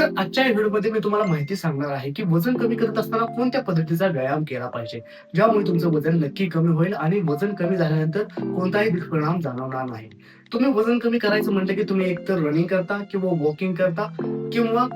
तर आजच्या व्हिडिओमध्ये मी तुम्हाला माहिती सांगणार आहे की वजन कमी करत असताना कोणत्या पद्धतीचा व्यायाम केला पाहिजे? ज्यामुळे तुमचं वजन नक्की कमी होईल आणि वजन कमी झाल्यानंतर कोणताही दुष्परिणाम जाणवणार नाही. तुम्ही वजन कमी करायचं म्हटलं की तुम्ही एकतर रनिंग करता किंवा वॉकिंग करता किंवा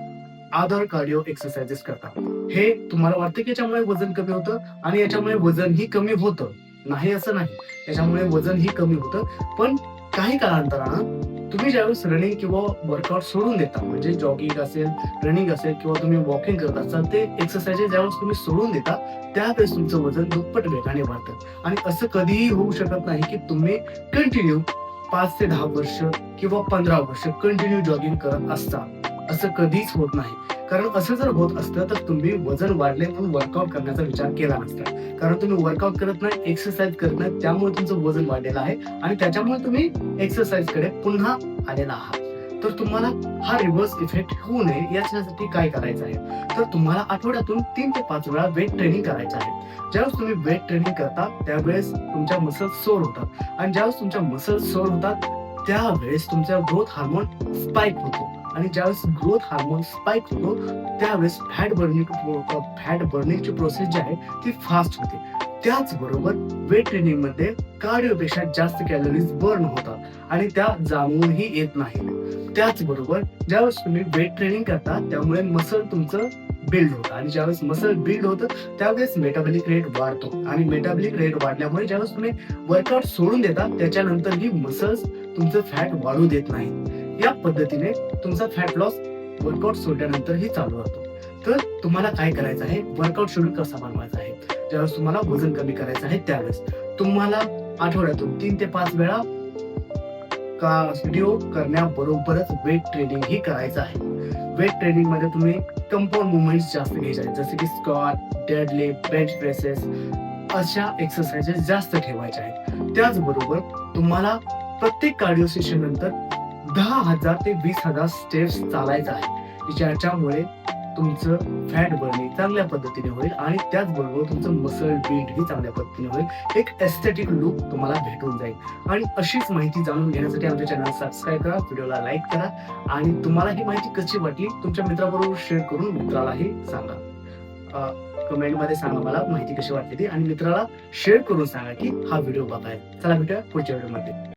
आधार कार्डिओ एक्सरसाइजेस करता. हे तुम्हाला वाटतं की याच्यामुळे वजन कमी होतं आणि याच्यामुळे वजनही कमी होतं? नाही असं नाही. याच्यामुळे वजनही कमी होतं. पण काही कालांतरानं तुम्ही ज्यावेळेस रनिंग किंवा वर्कआउट सोडून देता म्हणजे जॉगिंग असेल रनिंग असेल किंवा तुम्ही वॉकिंग करत असाल ते एक्सरसाइजेस ज्यावेळेस तुम्ही सोडून देता त्यावेळेस तुमचं वजन दुप्पट वेगाने वाढतं. आणि असं कधीही होऊ शकत नाही की तुम्ही कंटिन्यू पाच ते दहा वर्ष किंवा पंधरा वर्ष कंटिन्यू जॉगिंग करत असता. असं कधीच होत नाही. कारण असं जर होत असतं तर तुम्ही वजन वाढले म्हणून वर्कआउट करण्याचा विचार केला नसता. कारण तुम्ही वर्कआउट करत नाही एक्सरसाइज करत नाही त्यामुळे तुमचं वजन वाढलेलं आहे आणि त्याच्यामुळे तुम्ही एक्सरसाइजकडे पुन्हा आलेला आहात. तर तुम्हाला हा रिव्हर्स इफेक्ट होऊ नये याच्यासाठी काय करायचं आहे? तर तुम्हाला आठवड्यातून तीन ते पाच वेळा वेट ट्रेनिंग करायचं आहे. ज्यावेळेस तुम्ही वेट ट्रेनिंग करता त्यावेळेस तुमच्या मसल्स सोर होतात. आणि ज्यावेळेस तुमच्या मसल्स सोर होतात त्यावेळेस तुमचा ग्रोथ हार्मोन स्पाइक होतो. आणि ज्यावेळेस ग्रोथ हार्मोन स्पाइक होतो त्यावेळेस फॅट बर्निंग फॅट बर्निंगची प्रोसेस जी आहे ती फास्ट होते. त्याचबरोबर वेट ट्रेनिंगमध्ये कार्डिओपेक्षा जास्त कॅलरीज बर्न होतात आणि त्या जाणूनही येत नाहीत. त्याचबरोबर ज्यावेळेस तुम्ही वेट ट्रेनिंग करता त्यामुळे मसल तुमचं बिल्ड होतं. आणि ज्यावेळेस मसल बिल्ड होतं त्यावेळेस मेटाबॉलिक रेट वाढतो. आणि मेटाबॉलिक रेट वाढल्यामुळे ज्यावेळेस तुम्ही वर्कआउट सोडून देता त्याच्यानंतर ही मसल्स तुमचं फॅट वाढू देत नाही या पद्धतीने तुमचा फॅट लॉस वर्कआउट सोडल्यानंतरही चालू राहतो तर तुम्हाला काय करायचं आहे? वर्कआउट शेड्यूल कसा बनवायचा आहे? ज्यावेळेस तुम्हाला वजन कमी करायचं आहे त्यावेळेस तुम्हाला आठवड्यातून तीन ते पाच वेळा कार्डिओ करण्याबरोबरच वेट ट्रेनिंग ही करायचं आहे. वेट ट्रेनिंगमध्ये तुम्ही कंपाऊंड मुवमेंट्स जास्त घ्यायचे आहेत. जसे की squat deadlift bench presses अशा एक्सरसाइजेस जास्त ठेवायच्या आहेत. त्याचबरोबर तुम्हाला प्रत्येक कार्डिओ सेशन नंतर दहा हजार ते वीस हजार स्टेप्स चालायचं आहे. ज्याच्यामुळे तुमचं फॅट बर्निंग चांगल्या पद्धतीने होईल आणि त्याचबरोबर तुमचं मसल बिल्ड ही चांगल्या पद्धतीने होईल. एक एस्थेटिक लुक तुम्हाला भेटून जाईल. आणि अशीच माहिती जाणून घेण्यासाठी आमच्या चॅनल सबस्क्राईब करा व्हिडिओला लाईक करा आणि तुम्हाला ही माहिती कशी वाटली तुमच्या मित्राबरोबर शेअर करून मित्रालाही सांगा. कमेंटमध्ये सांगा मला माहिती कशी वाटली ती आणि मित्राला शेअर करून सांगा की हा व्हिडिओ बघाय चला भेटूया पुढच्या व्हिडिओमध्ये